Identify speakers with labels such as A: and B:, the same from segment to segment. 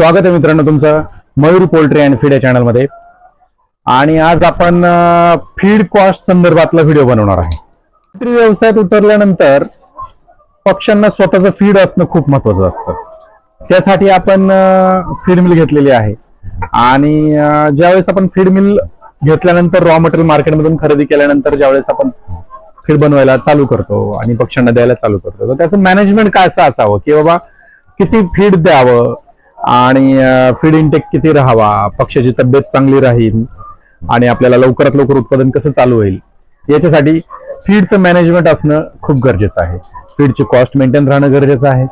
A: स्वागत आहे मित्रांनो तुमचं मयूर पोल्ट्री अँड फीड या चॅनलमध्ये. आणि आज आपण फीड कॉस्ट संदर्भातला व्हिडिओ बनवणार आहे. पोल्ट्री व्यवसायात उतरल्यानंतर पक्ष्यांना स्वतःचं फीड असणं खूप महत्वाचं असतं. त्यासाठी आपण फीड मिल घेतलेली आहे. आणि ज्यावेळेस आपण फीड मिल घेतल्यानंतर रॉ मटेरियल मार्केटमधून खरेदी केल्यानंतर ज्यावेळेस आपण फीड बनवायला चालू करतो आणि पक्ष्यांना द्यायला चालू करतो तर त्याचं मॅनेजमेंट काय असं असावं? की बाबा किती फीड द्यावं? आणि फीड इंटेक किती राहावा? पक्षाची तब्येत चांगली राहील आणि आपल्याला लवकरात लवकर उत्पादन कसं चालू होईल? याच्यासाठी फीडचं मॅनेजमेंट असणं खूप गरजेचं आहे. फीडची कॉस्ट मेंटेन राहणं गरजेचं आहे.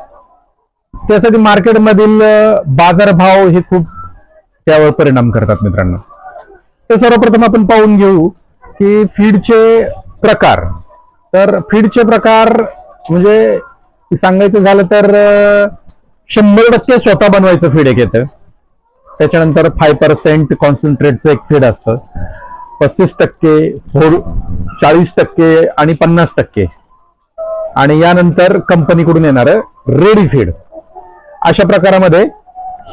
A: त्यासाठी मार्केटमधील बाजारभाव हे खूप त्यावर परिणाम करतात मित्रांनो. तर सर्वप्रथम आपण पाहून घेऊ की फीडचे प्रकार. तर फीडचे प्रकार म्हणजे सांगायचं झालं तर शंभर टक्के स्वतः बनवायचं फीड एक येतं. त्याच्यानंतर फाय पर्सेंट कॉन्सन्ट्रेटचं एक फीड असतं. पस्तीस टक्के फोर चाळीस टक्के आणि पन्नास टक्के. आणि यानंतर कंपनीकडून येणारं रेडी फीड अशा प्रकारामध्ये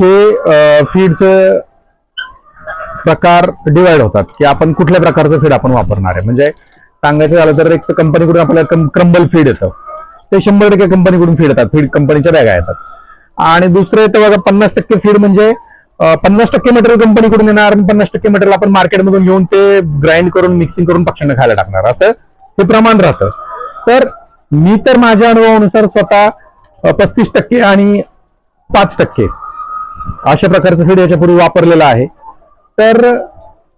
A: हे फीडचं प्रकार डिवाइड होतात की आपण कुठल्या प्रकारचं फीड आपण वापरणार आहे. म्हणजे सांगायचं झालं तर एक तर कंपनीकडून आपल्याला क्रंबल फीड येतं. ते शंभर टक्के कंपनीकडून फीड येतात. फीड कंपनीच्या बॅगा येतात. आणि दुसरं येतं बघा पन्नास टक्के फीड म्हणजे पन्नास टक्के मटेरियल कंपनीकडून येणार आणि पन्नास टक्के मटेरियल आपण मार्केटमधून घेऊन ते ग्राइंड करून मिक्सिंग करून पक्ष्यांना खायला टाकणार. असं हे प्रमाण राहतं. तर मी तर माझ्या अनुभवानुसार स्वतः पस्तीस टक्के आणि पाच टक्के अशा प्रकारचं फीड याच्यापूर्वी वापरलेलं आहे. तर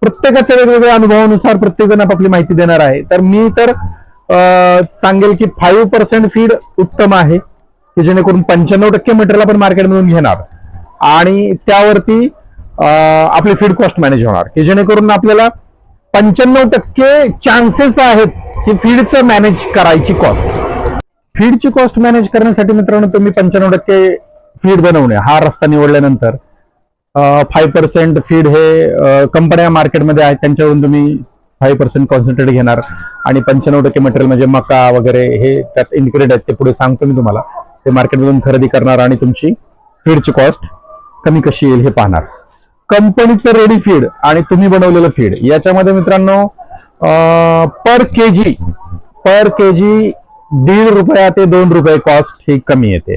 A: प्रत्येकाच्या वेगवेगळ्या अनुभवानुसार प्रत्येकजण आपली आपापली माहिती देणार आहे. तर मी तर सांगेल की फाईव्ह पर्सेंट फीड उत्तम आहे. की जेणेकरून पंच्याण्णव टक्के मटेरियल आपण मार्केटमधून घेणार. आणि त्यावरती आपली फीड कॉस्ट मॅनेज होणार. की जेणेकरून आपल्याला पंच्याण्णव टक्के चान्सेस आहेत की फीडचं मॅनेज करायची कॉस्ट फीडची कॉस्ट मॅनेज करण्यासाठी मित्रांनो तुम्ही पंच्याण्णव टक्के फीड बनवणे. हा रस्ता निवडल्यानंतर फाईव्ह पर्सेंट फीड हे कंपन्या मार्केटमध्ये आहेत. त्यांच्यावरून तुम्ही फाईव्ह पर्सेंट कॉन्सन्ट्रेट घेणार. आणि पंच्याण्णव टक्के मटेरियल म्हणजे मका वगैरे हे त्यात इन्क्लुडेड आहेत. ते पुढे सांगतो मी तुम्हाला. ते मार्केटमधून खरेदी करणार आणि तुमची फीडची कॉस्ट कमी कशी येईल हे पाहणार. कंपनीचं रेडी फीड आणि तुम्ही बनवलेलं फीड याच्यामध्ये मित्रांनो पर के जी पर के जी दीड रुपया ते दोन रुपये कॉस्ट ही कमी येते.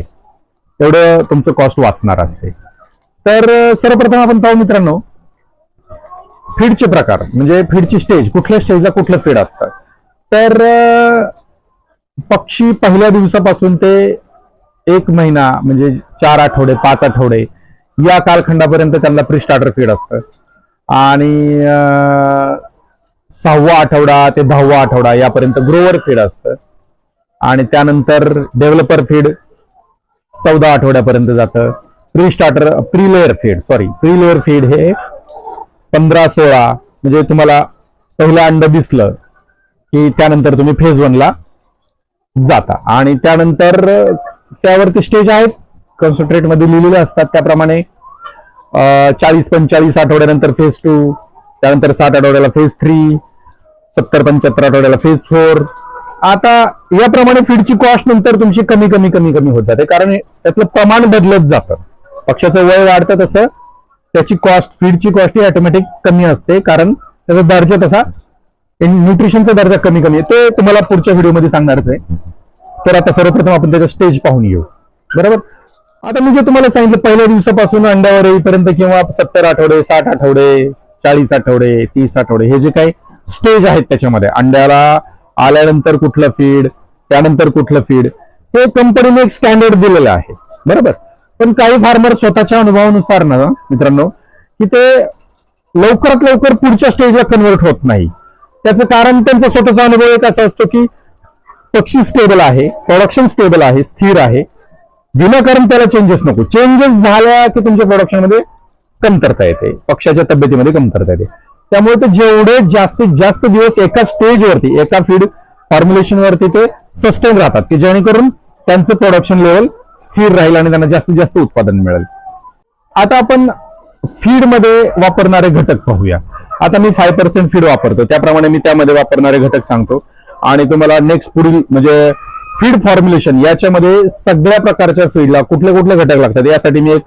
A: एवढं तुमचं कॉस्ट वाचणार असते. तर सर्वप्रथम आपण पाहू मित्रांनो फीडचे प्रकार. म्हणजे फीडची स्टेज कुठल्या स्टेजला कुठलं फीड असतं. तर पक्षी पहिल्या दिवसापासून ते एक महिना म्हणजे चार आठवडे पाच आठवडे या कालखंडापर्यंत त्यांना प्री स्टार्टर फीड असतं. आणि सहावा आठवडा ते दहावा आठवडा यापर्यंत ग्रोवर फीड असतं. आणि त्यानंतर डेव्हलपर फीड चौदा आठवड्यापर्यंत जातं. Pre starter pre layer feed sorry pre layer feed हे पंधरा सोळा म्हणजे तुम्हाला पहिलं अंड दिसलं की त्यानंतर तुम्ही फेज वनला जाता. आणि त्यानंतर त्यावरती स्टेज आहेत. कॉन्सन्ट्रेटमध्ये लिहिलेले असतात त्याप्रमाणे. चाळीस पंचाळीस आठवड्यानंतर फेज टू त्यानंतर सात आठवड्याला फेज थ्री सत्तर पंच्याहत्तर आठवड्याला फेज फोर आता याप्रमाणे फीडची कॉस्ट नंतर तुमची कमी कमी कमी कमी होत जाते. कारण त्यातलं प्रमाण बदलत जातं. पक्षाचं वय वाढतं तसं. त्याची कॉस्ट फीडची कॉस्ट ही ऑटोमॅटिक कमी असते. कारण त्याचा दर्जा तसा न्यूट्रिशनचा दर्जा कमी कमी. आहे ते तुम्हाला पुढच्या व्हिडिओमध्ये सांगणारच आहे. तर आता सर्वप्रथम आपण त्याचा स्टेज पाहून घेऊ. बरोबर? आता मी जे तुम्हाला सांगितलं पहिल्या दिवसापासून अंड्यावर येईपर्यंत किंवा सत्तर आठवडे साठ आठवडे चाळीस आठवडे तीस आठवडे हे जे काही स्टेज आहेत त्याच्यामध्ये अंड्याला आल्यानंतर कुठलं फीड त्यानंतर कुठलं फीड हे कंपनीने एक स्टँडर्ड दिलेलं आहे. बरोबर? पण काही फार्मर स्वतःच्या अनुभवानुसार ना मित्रांनो की ते लवकरात लवकर पुढच्या स्टेजला कन्वर्ट होत नाही. त्याचं कारण त्यांचा स्वतःचा अनुभव एक असा असतो की पक्षी स्टेबल आहे प्रोडक्शन स्टेबल आहे स्थिर आहे. विनाकारण त्याला चेंजेस नको. चेंजेस झाल्या की तुमच्या प्रोडक्शनमध्ये कमतरता येते. पक्षाच्या तब्येतीमध्ये कमतरता येते. त्यामुळे ते जेवढे जास्तीत जास्त दिवस एका स्टेजवरती एका फीड फॉर्म्युलेशन वरती ते सस्टेन राहतात की जेणेकरून त्यांचं प्रोडक्शन लेवल स्थिर राहील आणि त्यांना जास्तीत जास्त उत्पादन मिळेल. आता आपण फीडमध्ये वापरणारे घटक पाहूया. आता मी फाय पर्सेंट फीड वापरतो. त्याप्रमाणे मी त्यामध्ये वापरणारे घटक सांगतो. आणि तुम्हाला नेक्स्ट पुढील म्हणजे फीड फॉर्म्युलेशन याच्यामध्ये सगळ्या प्रकारच्या फीडला कुठले कुठले घटक लागतात यासाठी मी एक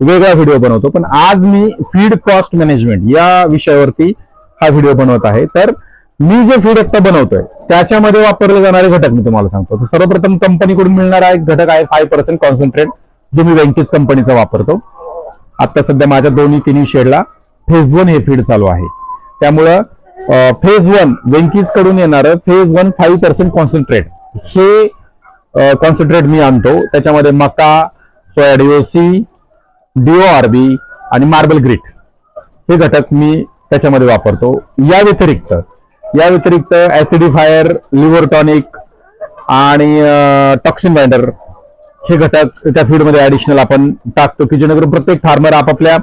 A: वेगळा व्हिडिओ बनवतो. पण आज मी फीड कॉस्ट मॅनेजमेंट या विषयावरती हा व्हिडिओ बनवत आहे. तर मी जे फीड आता बनवतोय त्याच्यामध्ये वापरले जाणारे घटक मी तुम्हाला सांगतो. तर सर्वप्रथम कंपनीकडून मिळणारा एक घटक आहे फाय पर्सेंट कॉन्सन्ट्रेट जो मी वेंकीज कंपनीचा वापरतो. आता सध्या माझ्या दोन्ही तिन्ही शेडला फेज वन हे फीड चालू आहे. त्यामुळं फेज वन वेंकीजकडून येणारं phase one five percent concentrate हे कॉन्सन्ट्रेट मी आणतो. त्याच्यामध्ये मका सोयाडीओसी डीओआरबी आणि मार्बल ग्रीट हे घटक मी त्याच्यामध्ये वापरतो. या व्यतिरिक्त या व्यतिरिक्त ऍसिडिफायर लिव्हर टॉनिक आणि टॉक्सिन बाइंडर हे घटक त्या फीडमध्ये ऍडिशनल आपण टाकतो. की जेणेकरून प्रत्येक फार्मर आपापल्या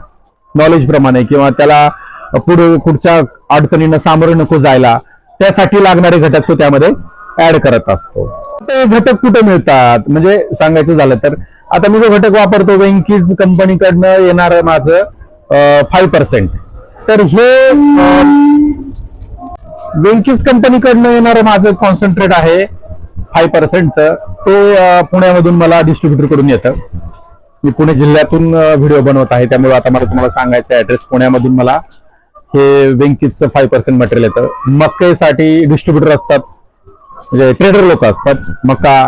A: नॉलेजप्रमाणे किंवा त्याला पुढे पुढच्या अडचणींना सामोरं नको जायला. त्यासाठी लागणारे घटक तो त्यामध्ये ऍड करत असतो. ते घटक कुठे मिळतात? म्हणजे सांगायचं झालं तर आता मी जो घटक वापरतो वेंकीज कंपनीकडनं येणार माझं फाईव्ह पर्सेंट तर हे वेंकीज कंपनीकडनं येणारं माझं कॉन्सन्ट्रेट आहे फाईव्ह पर्सेंटचं तो पुण्यामधून मला डिस्ट्रीब्युटरकडून येतं. मी पुणे जिल्ह्यातून व्हिडिओ बनवत आहे. त्यामुळे आता मला तुम्हाला सांगायचं ऍड्रेस पुण्यामधून मला हे वेंकीजचं फाईव्ह पर्सेंट मटेरियल येतं. मक्केसाठी डिस्ट्रीब्युटर असतात. म्हणजे ट्रेडर लोक असतात. मका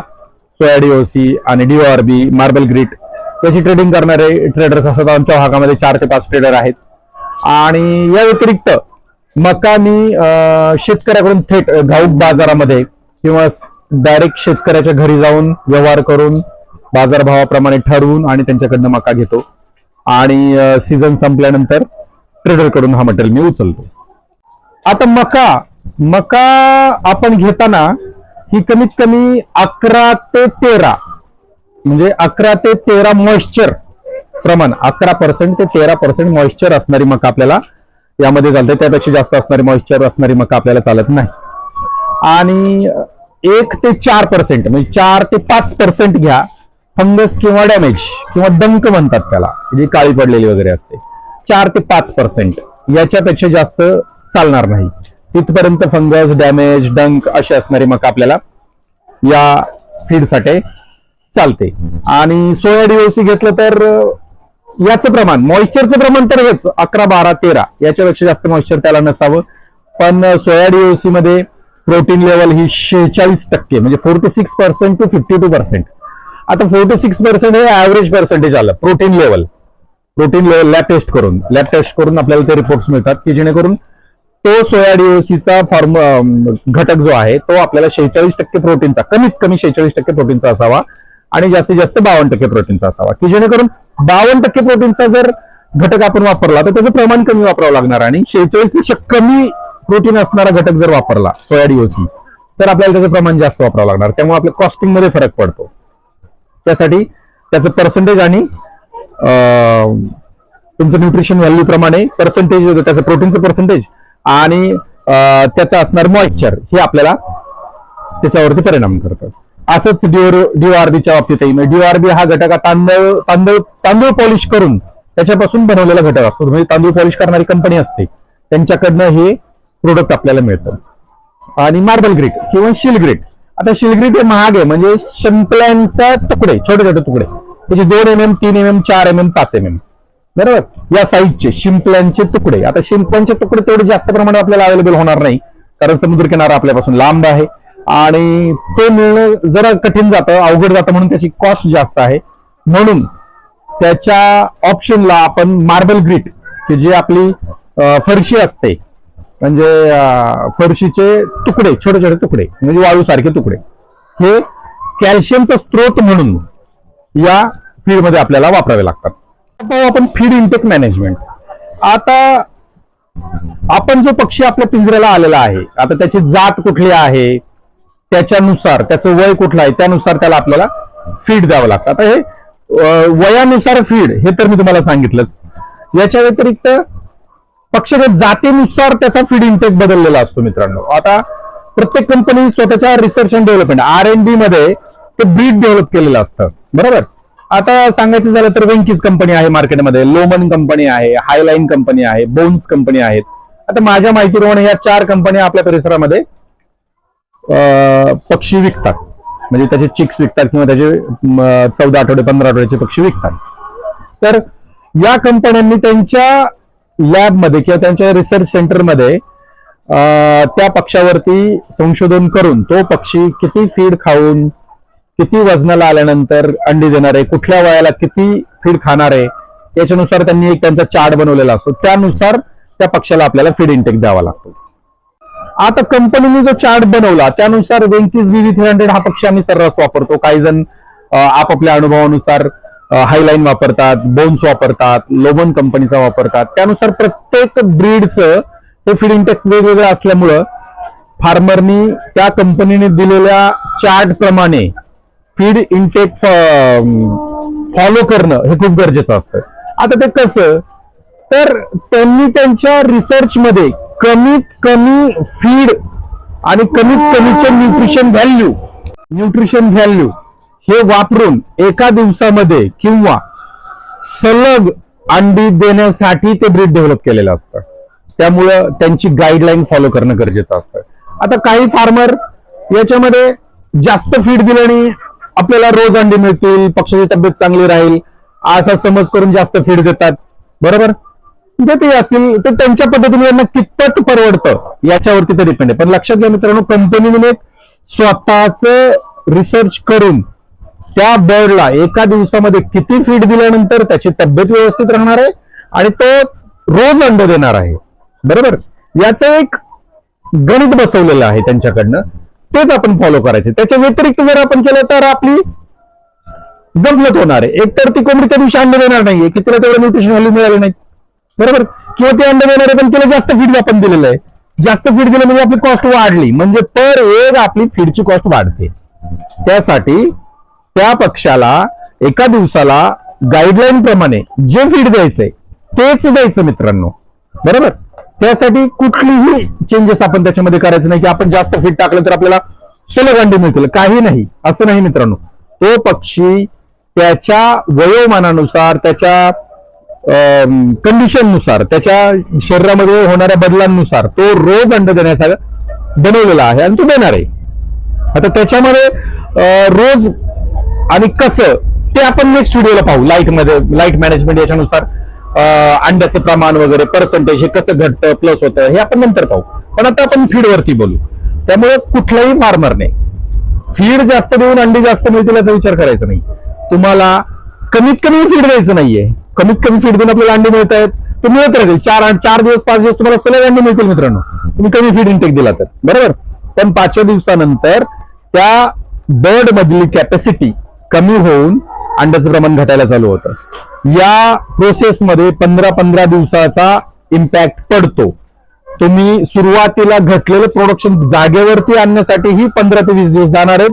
A: सोया डीओसी आणि डीओआरबी मार्बल ग्रीट याची ट्रेडिंग करणारे ट्रेडर्स असतात. आमच्या भागामध्ये चार ते पाच ट्रेडर आहेत. आणि या व्यतिरिक्त मका मी शेतकऱ्याकडून थेट घाऊक बाजारामध्ये किंवा डायरेक्ट शेतकऱ्याच्या घरी जाऊन व्यवहार करून बाजारभावाप्रमाणे ठरवून आणि त्यांच्याकडनं मका घेतो. आणि सीझन संपल्यानंतर ट्रेडरकडून हा मटेरियल मी उचलतो. आता मका मका आपण घेताना ही कमीत कमी अकरा ते तेरा म्हणजे अकरा ते तेरा मॉइश्चर प्रमाण अकरा पर्सेंट ते तेरा पर्सेंट मॉइश्चर असणारी मका आपल्याला यामध्ये चालते. त्यापेक्षा जास्त असणारी मॉइश्चर असणारी मका आपल्याला चालत नाही. आणि एक ते चार पर्सेंट म्हणजे चार ते पाच पर्सेंट घ्या. फंगस किंवा डॅमेज किंवा डंक म्हणतात त्याला जी काळी पडलेली वगैरे असते. चार ते पाच पर्सेंट याच्यापेक्षा जास्त चालणार नाही. तिथपर्यंत फंगस डॅमेज डंक असे असणारी मका आपल्याला या फीडसाठी चालते. आणि सोया डीओसी घेतलं तर याचं प्रमाण मॉइश्चरचं प्रमाण तर हेच अकरा बारा तेरा. याच्यापेक्षा जास्त मॉइश्चर त्याला नसावं. पण सोया डीओसी मध्ये प्रोटीन लेवल ही शेहेचाळीस टक्के म्हणजे forty six percent to fifty two percent आता फोर्टी सिक्स पर्सेंट हे ऍव्हरेज पर्सेंटेज आलं protein level protein level lab test करून लॅब टेस्ट करून आपल्याला ते रिपोर्ट्स मिळतात की जेणेकरून तो सोया डीओसीचा फॉर्म घटक जो आहे तो आपल्याला शेहेचाळीस टक्के प्रोटीनचा कमीत कमी शेहेचाळीस टक्के प्रोटीनचा असावा आणि जास्तीत जास्त बावन्न टक्के प्रोटीनचा असावा. की जेणेकरून बावन्न टक्के प्रोटीनचा जर घटक आपण वापरला तर त्याचं प्रमाण कमी वापरावं लागणार आणि शेहेचाळीसपेक्षा कमी प्रोटीन असणारा घटक जर वापरला सोया डीओसी तर आपल्याला त्याचं प्रमाण जास्त वापरावं लागणार. त्यामुळे आपल्या कॉस्टिंगमध्ये फरक पडतो. त्यासाठी त्याचं पर्सेंटेज आणि तुमचं न्यूट्रिशन व्हॅल्यू प्रमाणे पर्सेंटेज त्याचं प्रोटीनचं पर्सेंटेज आणि त्याचा त्याचं असणार मॉइश्चर हे आपल्याला त्याच्यावरती परिणाम करतात असंच डिओर डीओआरबीच्या बाबतीतही म्हणजे डीओआरबी हा घटक हा तांदूळ तांदूळ तांदूळ पॉलिश करून त्याच्यापासून बनवलेला घटक असतो. म्हणजे तांदूळ पॉलिश करणारी कंपनी असते. त्यांच्याकडनं हे प्रोडक्ट आपल्याला मिळतं. आणि मार्बल ग्रीट किंवा शिलग्रीट आता शिलग्रीट हे महाग आहे. म्हणजे शिंपल्यांचा तुकडे छोटे छोटे तुकडे. त्याचे दोन एम एम तीन एम एम चार एम एम पाच एम एम बरोबर? या साईजचे शिंपल्यांचे तुकडे. आता शिंपल्यांचे तुकडे तेवढे जास्त प्रमाणात आपल्याला अवेलेबल होणार नाही. कारण समुद्रकिनारा आपल्यापासून लांब आहे. आणि ते मिळणं जरा कठीण जातं अवघड जातं म्हणून त्याची कॉस्ट जास्त आहे. म्हणून त्याच्या ऑप्शनला आपण मार्बल ग्रीट की जी आपली फरशी असते. म्हणजे फरशीचे तुकडे छोटे छोटे तुकडे. म्हणजे वाळूसारखे तुकडे. हे कॅल्शियमचा स्त्रोत म्हणून या फीडमध्ये आपल्याला वापरावे लागतात. आपण फीड इंटेक मॅनेजमेंट आता आपण जो पक्षी आपल्या पिंजऱ्याला आलेला आहे आता त्याची जात कुठली आहे त्याच्यानुसार त्याचं वय कुठलं आहे त्यानुसार त्याला आपल्याला फीड द्यावं लागतं. आता हे वयानुसार फीड हे तर मी तुम्हाला सांगितलंच. याच्या व्यतिरिक्त पक्षाच्या जातीनुसार त्याचा फीड इंटेक बदललेला असतो मित्रांनो. आता प्रत्येक कंपनी स्वतःच्या research and development R N B मध्ये ते ब्रीड डेव्हलप केलेलं असतं. बरोबर? आता सांगायचं झालं तर वेंकीज कंपनी आहे मार्केटमध्ये. लोमन कंपनी आहे हायलाईन कंपनी आहे बोन्स कंपनी आहेत. आता माझ्या माहितीप्रमाणे या चार कंपन्या आपल्या परिसरामध्ये पक्षी विकतात. म्हणजे त्याचे चिक्स विकतात किंवा त्याचे चौदा आठवडे पंधरा आठवड्याचे पक्षी विकतात. तर या कंपन्यांनी त्यांच्या लॅबमध्ये किंवा त्यांच्या रिसर्च सेंटरमध्ये त्या पक्षावरती संशोधन करून तो पक्षी किती फीड खाऊन किती वजनाला आल्यानंतर अंडी देणार आहे कुठल्या वयाला किती फीड खाणार आहे याच्यानुसार त्यांनी एक त्यांचा चार्ट बनवलेला असतो. त्यानुसार त्या पक्षाला आपल्याला फीड इंटेक द्यावा लागतो. आता कंपनीने जो चार्ट बनवला त्यानुसार वेंकीज बीव्ही थ्री हंड्रेड हा पक्ष आम्ही सर्रास वापरतो. काही जण आपापल्या अनुभवानुसार हायलाईन वापरतात बोन्स वापरतात लोबन कंपनीचा वापरतात. त्यानुसार प्रत्येक ब्रीडचं हे फीड इंटेक वेगवेगळं असल्यामुळं फार्मरनी त्या कंपनीने दिलेल्या चार्ट प्रमाणे फीड इनटेक फॉलो करणं हे खूप गरजेचं असतं. आता ते कसं तर त्यांनी त्यांच्या रिसर्च मध्ये कमीत कमी फीड आणि कमीत कमीचे न्यूट्रिशन व्हॅल्यू न्यूट्रिशन व्हॅल्यू हे वापरून एका दिवसामध्ये किंवा सलग अंडी देण्यासाठी ते ब्रीड डेव्हलप केलेलं असतं. त्यामुळं त्यांची गाईडलाईन फॉलो करणं गरजेचं असतं. आता काही फार्मर याच्यामध्ये जास्त फीड दिल्याने आपल्याला रोज अंडी मिळतील पक्षाची तब्येत चांगली राहील असा समज करून जास्त फीड देतात. बरोबर? देते असतील ते त्यांच्या पद्धतीने यांना कितपत परवडतं याच्यावरती ते डिपेंड आहे. पण लक्षात घ्या मित्रांनो कंपनीने स्वतःच रिसर्च करून त्या बर्डला एका दिवसामध्ये किती फीड दिल्यानंतर त्याची तब्येत व्यवस्थित राहणार आहे आणि तो रोज अंड देणार आहे. बरोबर? याचं एक गणित बसवलेलं आहे त्यांच्याकडनं. तेच आपण फॉलो करायचे. त्याच्या व्यतिरिक्त जर आपण केलं तर आपली गफलत होणार आहे. एकतर ती कोंबडी त्या दिवशी अंड देणार नाहीये की तिला तेवढं न्यूट्रिशन व्हॅल्यू मिळाले नाही. बरोबर? किंवा ते अंड देणार आहे पण तिला जास्त फीड आपण दिलेलं आहे. जास्त फीड दिलं म्हणजे आपली कॉस्ट वाढली. म्हणजे पर एक आपली फीडची कॉस्ट वाढते. त्यासाठी त्या पक्षाला एका दिवसाला गाईडलाईन प्रमाणे जे फीड द्यायचंय तेच द्यायचं मित्रांनो. बरोबर? त्यासाठी कुठलीही चेंजेस आपण त्याच्यामध्ये करायचं नाही. की आपण जास्त फिट टाकलं तर आपल्याला सुलभ अंडी मिळतील. काही नाही. असं नाही मित्रांनो. तो पक्षी त्याच्या वयोमानानुसार त्याच्या कंडिशननुसार त्याच्या शरीरामध्ये होणाऱ्या बदलांनुसार तो रोज अंड देण्याचा बनवलेला आहे आणि तो देणार आहे. आता त्याच्यामध्ये रोज आणि कसं ते आपण नेक्स्ट व्हिडिओला पाहू. लाइटमध्ये लाइट मॅनेजमेंट याच्यानुसार. अंड्याचं प्रमाण वगैरे पर्सेंटेज हे कसं घटतं प्लस होतं हे आपण नंतर पाहू. पण आता आपण फीड वरती बोलू. त्यामुळे कुठलाही फार्मर नाही. फीड जास्त देऊन अंडी जास्त मिळतील याचा विचार करायचा नाही. तुम्हाला कमीत कमी फीड द्यायचं नाहीये. कमीत कमी फीड देऊन आपल्याला अंडी मिळत आहेत. ते मिळत राहतील चार चार दिवस पाच दिवस तुम्हाला सलग अंडी मिळतील मित्रांनो. तुम्ही कमी फीड इंटेक दिला तर. बरोबर? पण पाचव्या दिवसानंतर त्या बर्ड मधली कॅपॅसिटी कमी होऊन अंड्याचं प्रमाण घटायला चालू होतं. या प्रोसेसमध्ये पंधरा पंधरा दिवसाचा इम्पॅक्ट पडतो. तुम्ही सुरुवातीला घटलेलं प्रोडक्शन जागेवरती आणण्यासाठीही पंधरा ते वीस दिवस जाणार आहेत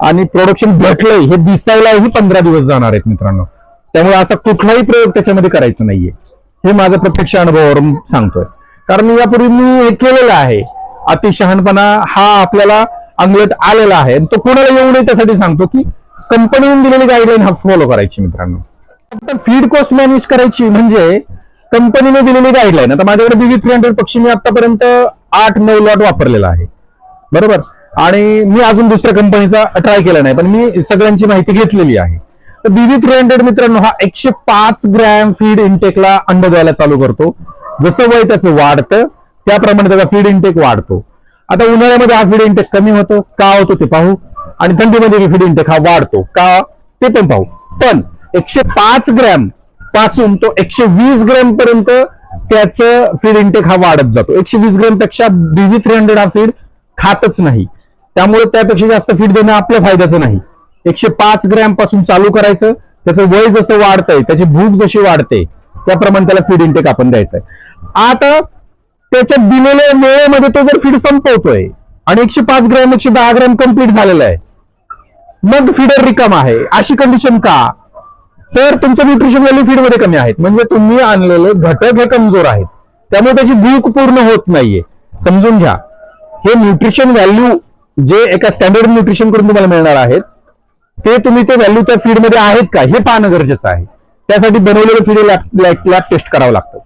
A: आणि प्रोडक्शन घटलंय हे दिसायलाही पंधरा दिवस जाणार आहेत मित्रांनो. त्यामुळे असा कुठलाही प्रयोग त्याच्यामध्ये करायचा नाहीये. हे माझं प्रत्यक्ष अनुभवावरून सांगतोय. कारण यापूर्वी मी हे केलेलं आहे. अतिशहानपणा हा आपल्याला अंगलट आलेला आहे. आणि तो कोणाला येऊ नये त्यासाठी सांगतो की कंपनीने दिलेली गाईडलाईन हा फॉलो करायची मित्रांनो. फीड कॉस्ट मॅनेज करायची म्हणजे कंपनीने दिलेली गाईडलाईन आता माझ्याकडे बीबी थ्री हंड्रेड पक्षी मी आतापर्यंत आठ नऊ लॉट वापरलेला आहे. बरोबर? आणि मी अजून दुसऱ्या कंपनीचा ट्राय केला नाही पण मी सगळ्यांची माहिती घेतलेली आहे. तर बीबी थ्री हंड्रेड मित्रांनो हा एकशे पाच ग्रॅम फीड इनटेकला अंड द्यायला चालू करतो. जसं वय त्याचं वाढतं त्याप्रमाणे त्याचा फीड इनटेक वाढतो. आता उन्हाळ्यामध्ये हा फीड इंटेक कमी होतो. का होतो ते पाहू. आणि थंडीमध्ये फीड इंटेक हा वाढतो. का? ते पण पाहू. पण एकशे पाच ग्रॅमपासून तो एकशे वीस ग्रॅम पर्यंत त्याचं फीड इंटेक हा वाढत जातो. एकशे वीस ग्रॅमपेक्षा डीजी थ्री हंड्रेड हा फीड खातच नाही. त्यामुळे त्यापेक्षा जास्त फीड देणं आपल्या फायद्याचं नाही. एकशे पाच ग्रॅमपासून चालू करायचं त्याचं वय जसं वाढतंय त्याची भूक जशी वाढते त्याप्रमाणे त्याला फीड इंटेक आपण द्यायचंय. आता त्याच्या दिलेल्या वेळेमध्ये तो जर फीड संपवतोय आणि एकशे पाच ग्रॅम एकशे दहा ग्रॅम कंप्लीट झालेलं आहे. मग फिडर रिकाम आहे. अशी कंडिशन का? तर तुमचं न्यूट्रिशन व्हॅल्यू फीडमध्ये कमी आहेत. म्हणजे तुम्ही आणलेले घटक हे कमजोर आहेत. त्यामुळे त्याची भूक पूर्ण होत नाहीये. समजून घ्या. हे न्यूट्रिशन व्हॅल्यू जे एका स्टँडर्ड न्यूट्रिशन करून तुम्हाला मिळणार आहेत ते तुम्ही ते व्हॅल्यू त्या फीडमध्ये आहेत का? हे पाहणं गरजेचं आहे. त्यासाठी बनवलेलं फीड लॅब लॅब टेस्ट करावं लागतं.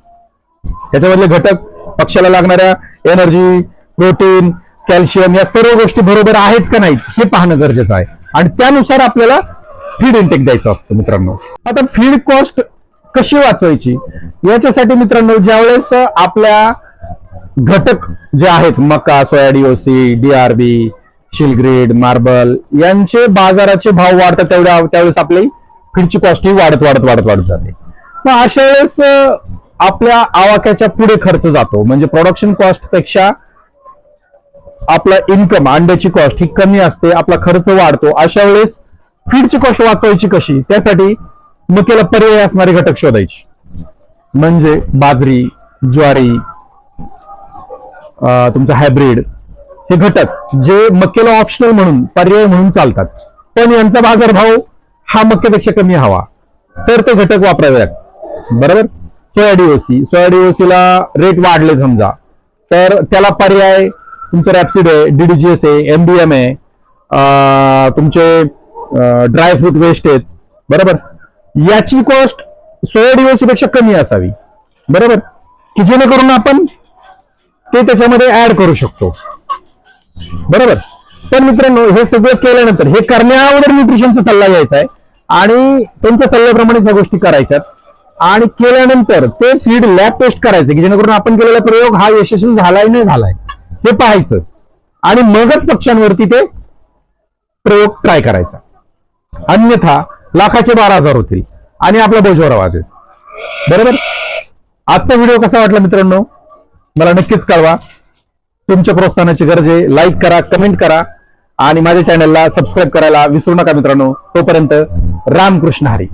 A: त्याच्यामधले घटक पक्षाला लागणाऱ्या एनर्जी प्रोटीन कॅल्शियम या सर्व गोष्टी बरोबर आहेत का नाहीत हे पाहणं गरजेचं आहे. आणि त्यानुसार आपल्याला फीड इंटेक द्यायचं असतं मित्रांनो. आता फीड कॉस्ट कशी वाचवायची? याच्यासाठी मित्रांनो ज्यावेळेस आपल्या घटक जे आहेत मका सोयाडीओसी डीआरबी शिलग्रेड मार्बल यांचे बाजाराचे भाव वाढतात तेवढ्या त्यावेळेस आपली फीडची कॉस्ट ही वाढत वाढत वाढत वाढत जाते. मग अशा वेळेस आपल्या आवाक्याच्या पुढे खर्च जातो. म्हणजे प्रोडक्शन कॉस्टपेक्षा आपला इन्कम अंड्याची कॉस्ट ही कमी असते आपला खर्च वाढतो. अशा वेळेस फीडची कॉस्ट वाचवायची कशी? त्यासाठी मकेला पर्याय असणारे घटक शोधायचे. म्हणजे बाजरी ज्वारी तुमचं हायब्रिड हे घटक जे मक्केला ऑप्शनल म्हणून पर्याय म्हणून चालतात. पण यांचा बाजारभाव हा मक्यापेक्षा कमी हवा. तर ते घटक वापरावे लागतात बरोबर सोयाडीओसी सोयाडीओसीला रेट वाढले समजा. तर त्याला पर्याय तुमचं रॅप्सिड आहे डीडीजीएस आहे एमबीएम आहे तुमचे ड्राय फ्रूट वेस्ट आहेत बरोबर? याची कॉस्ट सोया डीओसीपेक्षा कमी असावी बरोबर? की जेणेकरून आपण ते त्याच्यामध्ये ऍड करू शकतो बरोबर? पण मित्रांनो हे सगळं केल्यानंतर हे करण्याअगोदर न्यूट्रिशनचा सल्ला घ्यायचा आहे आणि त्यांच्या सल्ल्याप्रमाणे त्या गोष्टी करायच्यात. आणि केल्यानंतर ते फीड लॅब टेस्ट करायचं की जेणेकरून आपण केलेला प्रयोग हा यशस्वी झालाय नाही झालाय. हे पाहायचं. आणि मगच पक्ष्यांवरती ते प्रयोग ट्राय करायचा. अन्यथा लाखाचे बारा हजार होतील. आणि आपला बोजवारा वाजेल बरोबर? आजचा व्हिडिओ कसा वाटला मित्रांनो? मला नक्कीच कळवा. तुमच्या प्रोत्साहनाची गरज आहे. लाईक करा कमेंट करा. आणि माझ्या चॅनलला सबस्क्राईब करायला विसरू नका मित्रांनो. तोपर्यंत रामकृष्ण हरी.